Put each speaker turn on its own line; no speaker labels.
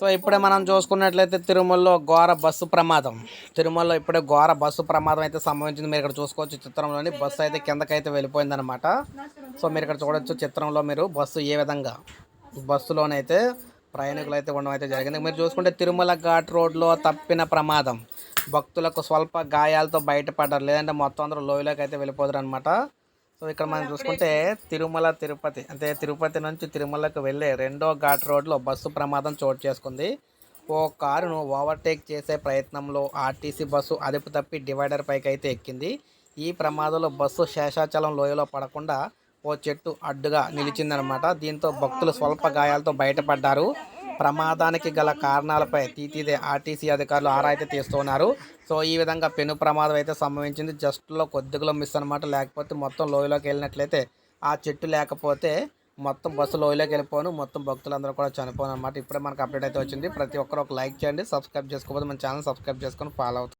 So ఇప్పుడే మనం చూసుకున్నట్లయితే తిరుమలలో ఘోర బస్సు ప్రమాదం. తిరుమలలో ఇప్పుడే ఘోర బస్సు ప్రమాదం అయితే సంభవించింది. మీరు ఇక్కడ చూసుకోవచ్చు చిత్రంలోని బస్సు అయితే కిందకైతే వెళ్ళిపోయిందనమాట సో మీరు ఇక్కడ చూడొచ్చు చిత్రంలో మీరు బస్సు ఏ విధంగా బస్సులోనైతే ప్రయాణికులు అయితే ఉండడం అయితే జరిగింది. మీరు చూసుకుంటే తిరుమల ఘాట్ రోడ్లో తప్పిన ప్రమాదం. భక్తులకు స్వల్ప గాయాలతో బయటపడ్డారు. లేదంటే మొత్తం అందరూ లోయలోకి అయితే వెళ్ళిపోతారు అనమాట సో ఇక్కడ మనం చూసుకుంటే తిరుమల తిరుపతి అంటే తిరుపతి నుంచి తిరుమలకు వెళ్ళే రెండో ఘాట్ రోడ్లో బస్సు ప్రమాదం చోటు చేసుకుంది. ఓ కారును ఓవర్టేక్ చేసే ప్రయత్నంలో ఆర్టీసీ బస్సు అదుపు తప్పి డివైడర్ పైకి అయితే ఎక్కింది. ఈ ప్రమాదంలో బస్సు శేషాచలం లోయలో పడకుండా ఓ చెట్టు అడ్డుగా నిలిచిందనమాట. దీంతో భక్తులు స్వల్ప గాయాలతో బయటపడ్డారు. ప్రమాదానికి గల కారణాలపై తీతీదే ఆర్టీసీ అధికారులు ఆరాయితే తీస్తున్నారు. సో ఈ విధంగా పెను ప్రమాదం అయితే సంభవించింది. జస్ట్లో కొద్దిగా మిస్ అనమాట లేకపోతే మొత్తం లోయలోకి వెళ్ళినట్లయితే ఆ చెట్టు లేకపోతే మొత్తం బస్సు లోయలోకి వెళ్ళిపోను. మొత్తం భక్తులందరూ కూడా చనిపోను అనమాట ఇప్పుడే మనకు అప్డేట్ అయితే వచ్చింది. ప్రతి ఒక్కరు ఒక లైక్ చేయండి. సబ్స్క్రైబ్ చేసుకోకపోతే మన ఛానల్ సబ్స్క్రైబ్ చేసుకొని ఫాలో అవుతుంది